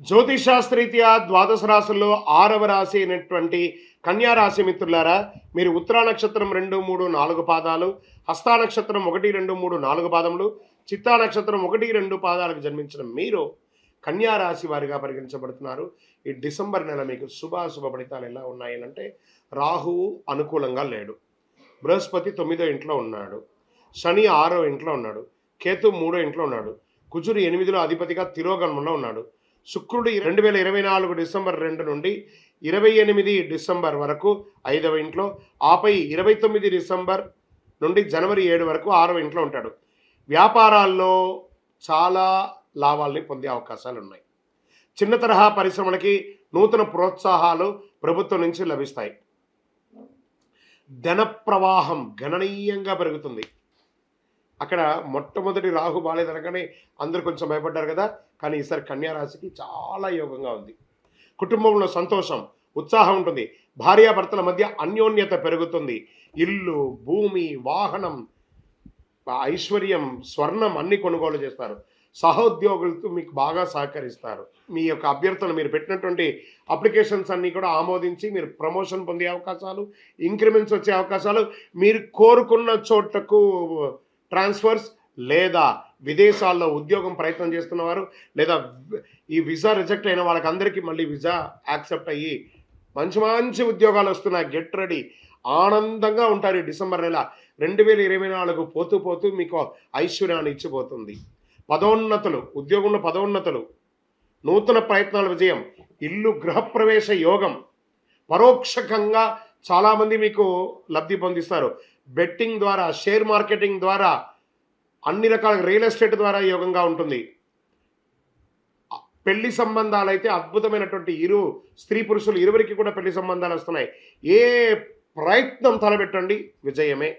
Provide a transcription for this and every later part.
జ్యోతిషాస్త్రీత్యా ద్వాదశ రాశుల్లో ఆరవ రాశి అయినటువంటి కన్యా రాశి మిత్రులారా మీరు ఉత్తరా నక్షత్రం రెండు మూడు నాలుగు పాదాలు హస్తా నక్షత్రం ఒకటి రెండు మూడు నాలుగు పాదములు చిత్తా నక్షత్రం ఒకటి రెండు పాదాలకు జన్మించిన మీరు కన్యా రాశి వారిగా పరిగణించబడుతున్నారు. ఈ డిసెంబర్ నెల మీకు శుభాశుభ ఫలితాలు ఎలా ఉన్నాయనంటే రాహువు అనుకూలంగా లేడు. బృహస్పతి తొమ్మిదో ఇంట్లో ఉన్నాడు. శని ఆరో ఇంట్లో ఉన్నాడు. కేతు మూడో ఇంట్లో ఉన్నాడు. కుజుడు ఎనిమిదిలో అధిపతిగా తిరోగమనంలో ఉన్నాడు. శుక్రుడు రెండు వేల ఇరవై నాలుగు డిసెంబర్ రెండు నుండి ఇరవై ఎనిమిది డిసెంబర్ వరకు ఐదవ ఇంట్లో ఆపై ఇరవై తొమ్మిది డిసెంబర్ నుండి జనవరి ఏడు వరకు ఆరవ ఇంట్లో ఉంటాడు. వ్యాపారాల్లో చాలా లాభాల్ని పొందే అవకాశాలు ఉన్నాయి. చిన్న తరహా పరిశ్రమలకి నూతన ప్రోత్సాహాలు ప్రభుత్వం నుంచి లభిస్తాయి. ధన ప్రవాహం గణనీయంగా పెరుగుతుంది. అక్కడ మొట్టమొదటి రాహు బాలేదనగానే అందరు కొంచెం భయపడ్డారు కదా. కానీ ఈసారి కన్యారాశికి చాలా యోగంగా ఉంది. కుటుంబంలో సంతోషం ఉత్సాహం ఉంటుంది. భార్యాభర్తల మధ్య అన్యోన్యత పెరుగుతుంది. ఇల్లు భూమి వాహనం ఐశ్వర్యం స్వర్ణం అన్ని కొనుగోలు చేస్తారు. సహోద్యోగులతో మీకు బాగా సహకరిస్తారు. మీ యొక్క అభ్యర్థన మీరు పెట్టినటువంటి అప్లికేషన్స్ అన్నీ కూడా ఆమోదించి మీరు ప్రమోషన్ పొందే అవకాశాలు ఇంక్రిమెంట్స్ వచ్చే అవకాశాలు మీరు కోరుకున్న చోటకు ట్రాన్స్ఫర్స్ లేదా విదేశాల్లో ఉద్యోగం ప్రయత్నం చేస్తున్నవారు లేదా ఈ వీసా రిజెక్ట్ అయిన వాళ్ళకందరికీ మళ్ళీ వీసా యాక్సెప్ట్ అయ్యి మంచి మంచి ఉద్యోగాలు వస్తున్నాయి. Get ready. ఆనందంగా ఉంటారు డిసెంబర్ నెల. రెండు వేల ఇరవై నాలుగు పోతూ పోతూ మీకు ఐశ్వర్యాన్ని ఇచ్చిపోతుంది. పదోన్నతులు ఉద్యోగంలో పదోన్నతులు. నూతన ప్రయత్నాల విజయం. ఇల్లు గృహప్రవేశ యోగం. పరోక్షకంగా చాలామంది మీకు లబ్ధి పొందిస్తారు. బెట్టింగ్ ద్వారా షేర్ మార్కెటింగ్ ద్వారా అన్ని రకాల రియల్ ఎస్టేట్ ద్వారా యోగంగా ఉంటుంది. పెళ్ళి సంబంధాలు అయితే అద్భుతమైనటువంటి ఇరు స్త్రీ పురుషులు ఇరువురికి కూడా పెళ్ళి సంబంధాలు వస్తున్నాయి. ఏ ప్రయత్నం తలపెట్టండి విజయమే.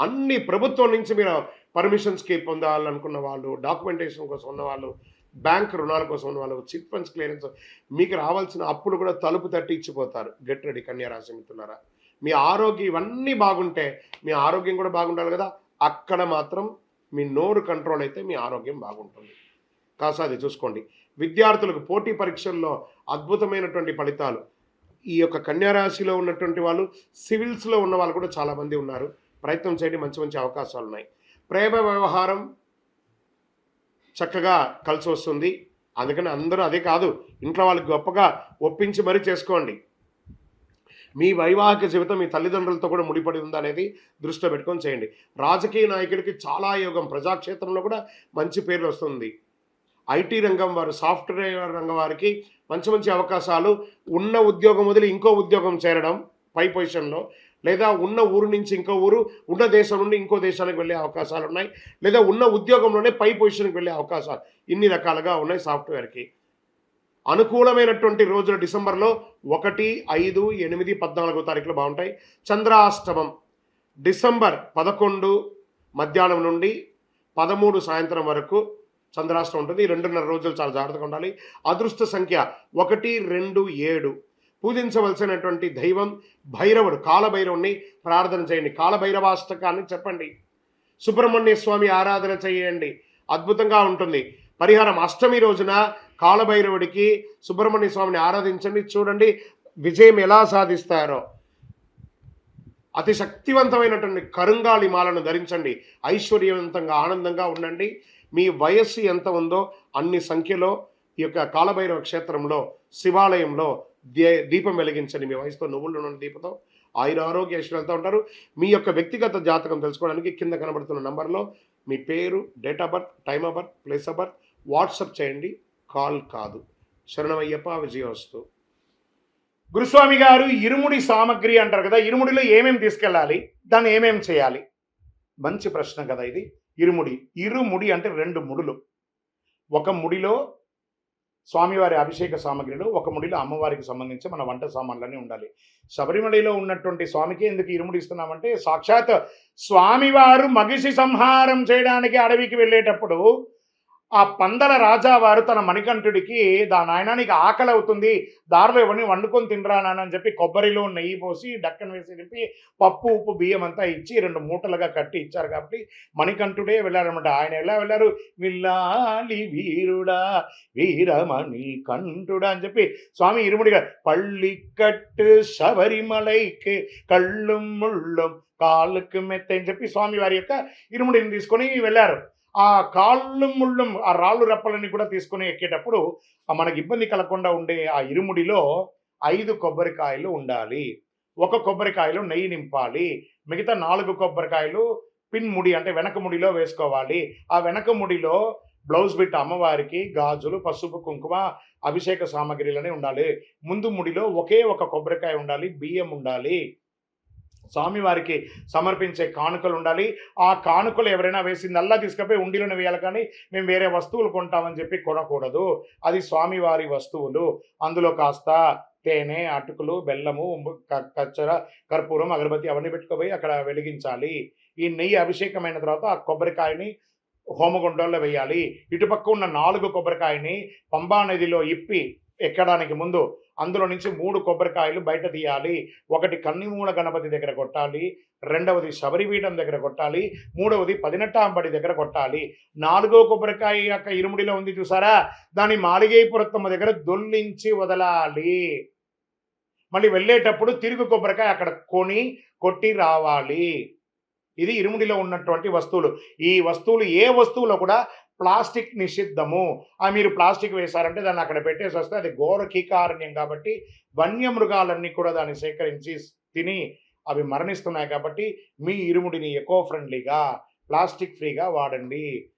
అన్ని ప్రభుత్వం నుంచి మీరు పర్మిషన్స్కి పొందాలనుకున్న వాళ్ళు డాక్యుమెంటేషన్ కోసం ఉన్నవాళ్ళు బ్యాంక్ రుణాల కోసం వాళ్ళు చిట్ ఫండ్స్ క్లియరెన్స్ మీకు రావాల్సిన అప్పులు కూడా తలుపు తట్టి ఇచ్చిపోతారు. గెట్ రెడీ కన్యారాశి మిత్రులారా. మీ ఆరోగ్యం ఇవన్నీ బాగుంటే మీ ఆరోగ్యం కూడా బాగుండాలి కదా. అక్కడ మాత్రం మీ నోరు కంట్రోల్ అయితే మీ ఆరోగ్యం బాగుంటుంది. కాస్త అది చూసుకోండి. విద్యార్థులకు పోటీ పరీక్షల్లో అద్భుతమైనటువంటి ఫలితాలు. ఈ యొక్క కన్యారాశిలో ఉన్నటువంటి వాళ్ళు సివిల్స్లో ఉన్న వాళ్ళు కూడా చాలామంది ఉన్నారు. ప్రయత్నం చేయండి మంచి మంచి అవకాశాలు ఉన్నాయి. ప్రేమ వ్యవహారం చక్కగా కలిసి వస్తుంది. అందుకని అందరూ అదే కాదు ఇంట్లో వాళ్ళకి గొప్పగా ఒప్పించి మరీ చేసుకోండి. మీ వైవాహిక జీవితం మీ తల్లిదండ్రులతో కూడా ముడిపడి ఉందనేది దృష్టిలో పెట్టుకొని చేయండి. రాజకీయ నాయకుడికి చాలా యోగం ప్రజాక్షేత్రంలో కూడా మంచి పేరు వస్తుంది. ఐటీ రంగం వారు సాఫ్ట్వేర్ రంగం వారికి మంచి మంచి అవకాశాలు ఉన్న ఉద్యోగం వదిలి ఇంకో ఉద్యోగం చేరడం పై పొజిషన్లో లేదా ఉన్న ఊరు నుంచి ఇంకో ఊరు ఉన్న దేశం నుండి ఇంకో దేశానికి వెళ్ళే అవకాశాలు ఉన్నాయి లేదా ఉన్న ఉద్యోగంలోనే పై పొజిషన్కి వెళ్ళే అవకాశాలు ఇన్ని రకాలుగా ఉన్నాయి సాఫ్ట్వేర్కి. అనుకూలమైనటువంటి రోజులు డిసెంబర్లో ఒకటి ఐదు ఎనిమిది పద్నాలుగో తారీఖులు బాగుంటాయి. చంద్రాష్టమం డిసెంబర్ పదకొండు మధ్యాహ్నం నుండి పదమూడు సాయంత్రం వరకు చంద్రాష్టం ఉంటుంది. ఈ రెండున్నర రోజులు చాలా జాగ్రత్తగా ఉండాలి. అదృష్ట సంఖ్య ఒకటి రెండు ఏడు. పూజించవలసినటువంటి దైవం భైరవుడు కాలభైరవుని ప్రార్థన చేయండి. కాలభైరవాష్టకాన్ని చెప్పండి. సుబ్రహ్మణ్య స్వామి ఆరాధన చేయండి. అద్భుతంగా ఉంటుంది. పరిహారం అష్టమి రోజున కాలభైరవుడికి సుబ్రహ్మణ్య స్వామిని ఆరాధించండి. చూడండి విజయం ఎలా సాధిస్తారో. అతి శక్తివంతమైనటువంటి కరుంగాలి మాలను ధరించండి. ఐశ్వర్యవంతంగా ఆనందంగా ఉండండి. మీ వయస్సు ఎంత ఉందో అన్ని సంఖ్యలో ఈ యొక్క కాలభైరవ క్షేత్రంలో శివాలయంలో దీపం వెలిగించండి. మీ వయసుతో నువ్వులు ఉన్న దీపంతో ఆయుర ఆరోగ్య ఐశ్వర్యంతో ఉంటారు. మీ యొక్క వ్యక్తిగత జాతకం తెలుసుకోవడానికి కింద కనబడుతున్న నంబర్లో మీ పేరు date of birth time of birth place of birth WhatsApp చేయండి. కాల్ కాదు. శరణమయ్యప్ప విజయవస్తు గురుస్వామి గారు ఇరుముడి సామగ్రి అంటారు కదా ఇరుముడిలో ఏమేమి తీసుకెళ్ళాలి దాన్ని ఏమేమి చేయాలి? మంచి ప్రశ్న కదా ఇది. ఇరుముడి ఇరుముడి అంటే రెండు ముడులు. ఒక ముడిలో స్వామివారి అభిషేక సామగ్రిలో ఒక ముడిలో అమ్మవారికి సంబంధించి మన వంట సామాన్లన్నీ ఉండాలి. శబరిమలలో ఉన్నటువంటి స్వామికి ఎందుకు ఇరుముడి ఇస్తున్నామంటే సాక్షాత్ స్వామివారు మగిషి సంహారం చేయడానికి అడవికి వెళ్ళేటప్పుడు ఆ పందల రాజావారు తన మణికంఠుడికి దా నాయన నీకు ఆకలి అవుతుంది దారిలో ఇవన్నీ వండుకొని తినరా నాన్న అని చెప్పి కొబ్బరిలో నెయ్యి పోసి డక్కన వేసి నింపి పప్పు ఉప్పు బియ్యం అంతా ఇచ్చి రెండు మూటలుగా కట్టి ఇచ్చారు కాబట్టి మణికంఠుడే వెళ్ళారనమాట ఆయన ఎలా వెళ్ళారు? విల్లాలి వీరుడా వీరమణి కంఠుడా అని చెప్పి స్వామి ఇరుముడిగా పళ్ళికట్టు శబరిమలైకి కళ్ళు ముళ్ళు కాళ్ళకు మెత్త అని చెప్పి స్వామి వారి యొక్క ఇరుముడిని తీసుకొని వెళ్ళారు. ఆ కాళ్ళు ముళ్ళు ఆ రాళ్ళు రెప్పలని కూడా తీసుకొని ఎక్కేటప్పుడు మనకి ఇబ్బంది కలగకుండా ఉండే ఆ ఇరుముడిలో ఐదు కొబ్బరికాయలు ఉండాలి. ఒక కొబ్బరికాయలో నెయ్యి నింపాలి. మిగతా నాలుగు కొబ్బరికాయలు పిన్ ముడి అంటే వెనక ముడిలో వేసుకోవాలి. ఆ వెనక ముడిలో బ్లౌజ్ బిట్ అమ్మవారికి గాజులు పసుపు కుంకుమ అభిషేక సామాగ్రిలనే ఉండాలి. ముందు ముడిలో ఒకే ఒక కొబ్బరికాయ ఉండాలి. బియ్యం ఉండాలి. స్వామివారికి సమర్పించే కానుకలు ఉండాలి. ఆ కానుకలు ఎవరైనా వేసిందల్లా తీసుకపోయి ఉండిలోనే వేయాలి కానీ మేము వేరే వస్తువులు కొంటామని చెప్పి కొనకూడదు. అది స్వామివారి వస్తువులు. అందులో కాస్త తేనె అటుకులు బెల్లము కచ్చర కర్పూరం అగరబత్తి అవన్నీ పెట్టుకుపోయి అక్కడ వెలిగించాలి. ఈ నెయ్యి అభిషేకమైన తర్వాత ఆ కొబ్బరికాయని హోమగుండంలో వేయాలి. ఇటుపక్క ఉన్న నాలుగు కొబ్బరికాయని పంబా నదిలో ఇప్పి ఎక్కడానికి ముందు అందులో నుంచి మూడు కొబ్బరికాయలు బయట తీయాలి ఒకటి కన్నిమూల గణపతి దగ్గర కొట్టాలి రెండవది శబరిపీఠం దగ్గర కొట్టాలి మూడవది పదినెట్టాంబడి దగ్గర కొట్టాలి. నాలుగో కొబ్బరికాయ యొక్క ఇరుముడిలో ఉంది చూసారా? దాని మాలిగైపురత్తమ్మ దగ్గర దొల్లించి వదలాలి. మళ్ళీ వెళ్ళేటప్పుడు తిరుగు కొబ్బరికాయ అక్కడ కొని కొట్టి రావాలి. ఇది ఇరుముడిలో ఉన్నటువంటి వస్తువులు. ఈ వస్తువులు ఏ వస్తువులో కూడా ప్లాస్టిక్ నిషిద్ధము. ఆ మీరు ప్లాస్టిక్ వేశారంటే దాన్ని అక్కడ పెట్టేసి వస్తే అది ఘోర కీకారణ్యం కాబట్టి వన్యమృగాలన్నీ కూడా దాన్ని సేకరించి తిని అవి మరణిస్తున్నాయి కాబట్టి మీ ఇరుముడిని ఎకో ఫ్రెండ్లీగా ప్లాస్టిక్ ఫ్రీగా వాడండి.